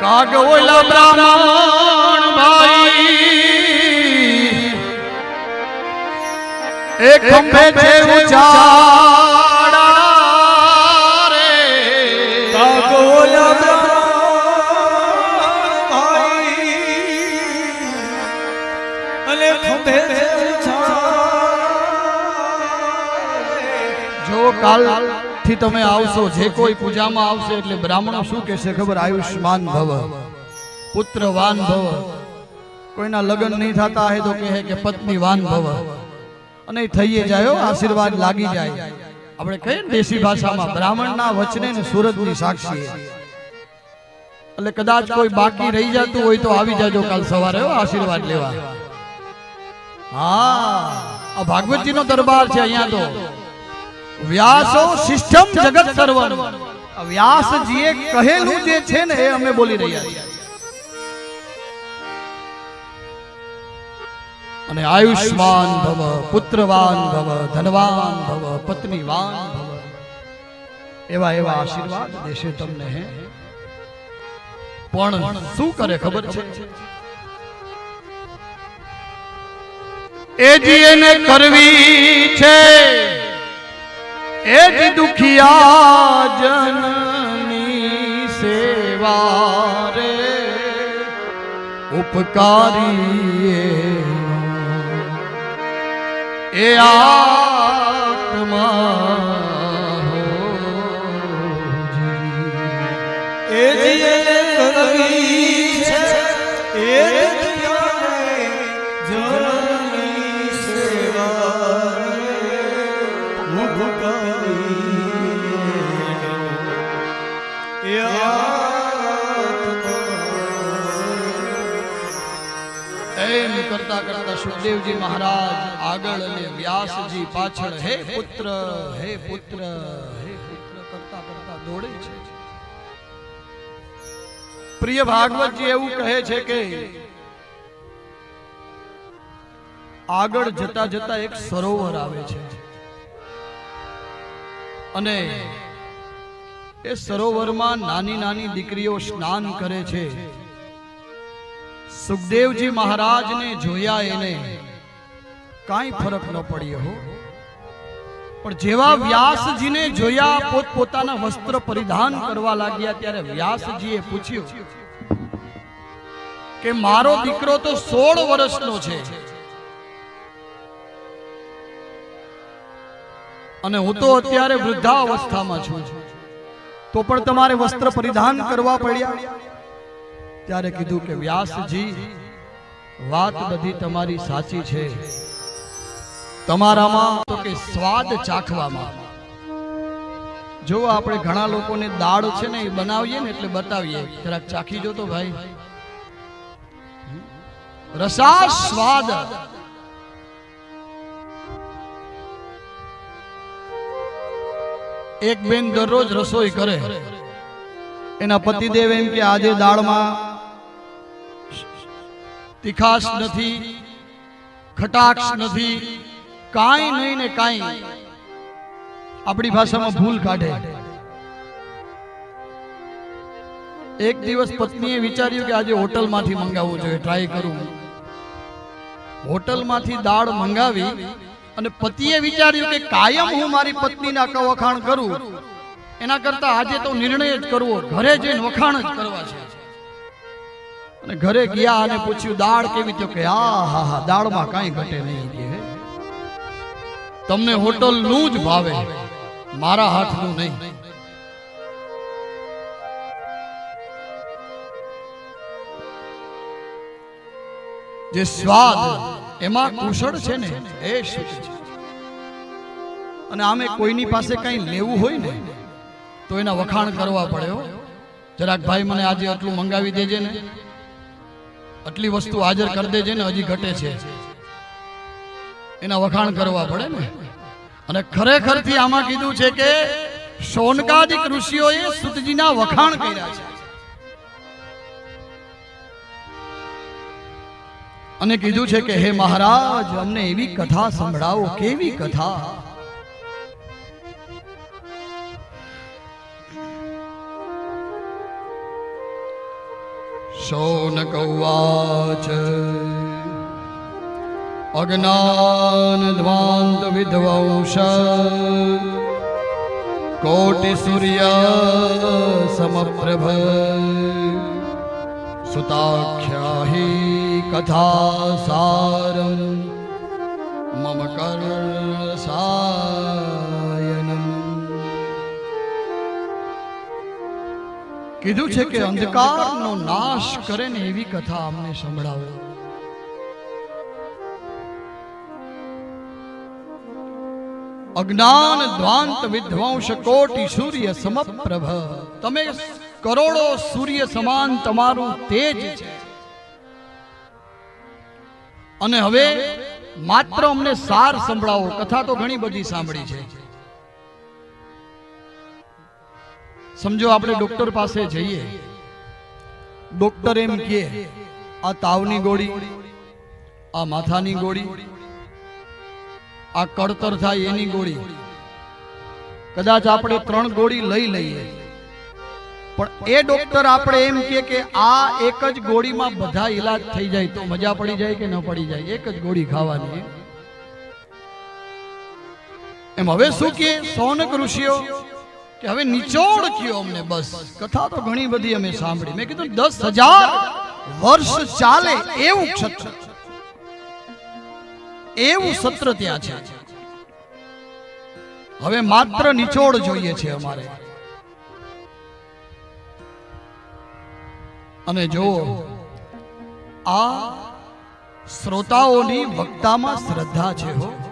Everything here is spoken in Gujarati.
કાગ ઓલા બ્રાહ્મણ ભાઈ. એક ખંભે છે ઉચાડા રે. અને ખંભે જો કાલ થી તમે આવશો, જે કોઈ પૂજામાં આવશે એટલે બ્રાહ્મણો શું કહેશે ખબર? આયુષ્માન ભવ, પુત્રવાન ભવ. કોઈના લગ્ન નહીં થતા હે તો કહે કે પત્નીવાન ભવ. અને થઈએ જાય આશીર્વાદ લાગી જાય. આપણે કહીએ ને દેશી ભાષામાં, બ્રાહ્મણના વચને ને સુરતની સાક્ષી. એટલે કદાચ કોઈ બાકી રહી જતું હોય તો આવી જાજો કાલ સવારે આશીર્વાદ લેવા. હા, આ ભાગવતજીનો દરબાર છે અહીંયા તો. વ્યાસો સિસ્ટમ જગત સર્વમ. આ વ્યાસજીએ કહેલું જે છે ને એ અમે બોલી રહ્યા છીએ. અને આયુષ્માન ભવ પુત્રવાન ભવ ધનવાન ભવ પત્નીવાન ભવ. એવા એવા આશીર્વાદ દેશે તમને હે? પણ શું કરે ખબર છે? એ જી કરવી છે એ જ દુખિયા જનની સેવા રે ઉપકારી એ આત્મા. એ કરવી છે એ કરતા કરતા સુખદેવજી મહારાજ આગળ અને વ્યાસજી પાછળ, હે પુત્ર હે પુત્ર હે પુત્ર, કરતા કરતા દોડે છે. પ્રિય ભાગવતજી એવું કહે છે કે આગળ જતા જતા એક સરોવર આવે છે. અને એ સરોવરમાં નાની નાની દીકરીઓ સ્નાન કરે છે. સુખદેવજી મહારાજને જોયા એને. કાંઈ ફરક ન પડ્યો હો. પણ જેવા વ્યાસજીને જોયા પોત પોતાના વસ્ત્ર પરિધાન કરવા લાગ્યા ત્યારે વ્યાસજીએ પૂછ્યું કે મારો દીકરો તો સોળ વર્ષનો છે. અને હું તો અત્યારે વૃદ્ધાવસ્થામાં છું. તો પણ તમારે વસ્ત્ર પરિધાન કરવા પડ્યા. ત્યારે કીધું કે, વ્યાસજી, વાત બધી તમારી સાચી છે. તમારામાં તો કે સ્વાદ ચાખવામાં. જો આપણે ઘણા લોકોને દાળ છે ને એ બનાવીએ ને એટલે બતાવીએ. જરાક ચાખી જો તો ભાઈ. રસા સ્વાદ. એક બેન દરરોજ રસોઈ કરે. એના પતિદેવ એમ કે, આજે દાળમાં તીખાશ નથી, ખટાક્ષ નથી, કાંઈ નહીં ને કાંઈ. આપણી ભાષામાં ભૂલ કાઢે. એક દિવસ પત્નીએ વિચાર્યું કે આજે હોટલમાંથી મંગાવવું જોઈએ ટ્રાય કરું. હોટલમાંથી દાળ મંગાવી અને પતિએ વિચાર્યું કે કાયમ હું મારી પત્નીના વખાણ કરું. એના કરતા આજે તો નિર્ણય જ કરવો, ઘરે જઈને વખાણ જ કરવા છે. અને ઘરે ગયા અને પૂછ્યું, દાળ કેવી તો કે આ હા હા, દાળમાં કાંઈ ઘટે નહીં કે. તમને હોટલનું જ ભાવે, મારા હાથનું નહીં. જે સ્વાદ એમાં કુશળ છે ને, એ અને આમે કોઈની પાસે કંઈ લેવું હોય ને, તો એના વખાણ કરવા પડ્યો જરાક ભાઈ મને આજે આટલું મંગાવી દેજે ને. આટલી વસ્તુ હાજર કરી દેજે ને હજી ઘટે છે. એના વખાણ કરવા પડે ને. અને ખરેખરથી આમાં કીધું છે કે શૌનકાદિક ઋષિઓએ સુતજીના વખાણ કર્યા છે. અને કીધું છે કે, હે મહારાજ, અમને એવી કથા સંભળાવો, કેવી કથા? शौनक उवाच अज्ञानध्वान्तविध्वंस कोटिसूर्य समप्रभ सुताख्या हि कथासारं मम कर्णसायनम् કીધું છે કે અંધકારનો નાશ કરે ને એવી કથા અમને સંભળાવો. અજ્ઞાન દ્વાંત વિધ્વંસ કોટી સૂર્ય સમપ્રભ. તમે કરોડો સૂર્ય સમાન તમારું તેજ છે. અને હવે માત્ર અમને સાર સંભળાવો. કથા તો ઘણી બધી સાંભળી છે. સમજો આપણે ડોક્ટર પાસે જઈએ. ડોક્ટર એમ કહે આ તાવની ગોળી આ માથાની ગોળી આ કળતર થાય એની ગોળી. કદાચ આપણે ત્રણ ગોળી લઈ લઈએ. પણ એ ડોક્ટર આપણે એમ કહે કે આ એક જ ગોળીમાં બધા ઈલાજ થઈ જાય તો મજા પડી જાય કે ન પડી જાય? એક જ ગોળી ખાવાની એમ. હવે શું કે? સૌનક ઋષિઓ કે હવે નિચોડ કયો અમને બસ. કથા તો ઘણી બધી અમે સાંભળી. મેં કીધું, દસ હજાર વર્ષ ચાલે એવું ક્ષત્ર એવું સત્ર ત્યાં છે. હવે માત્ર નિચોડ જોઈએ છે અમારે. અને જો આ શ્રોતાઓની વક્તામાં શ્રદ્ધા છે હો.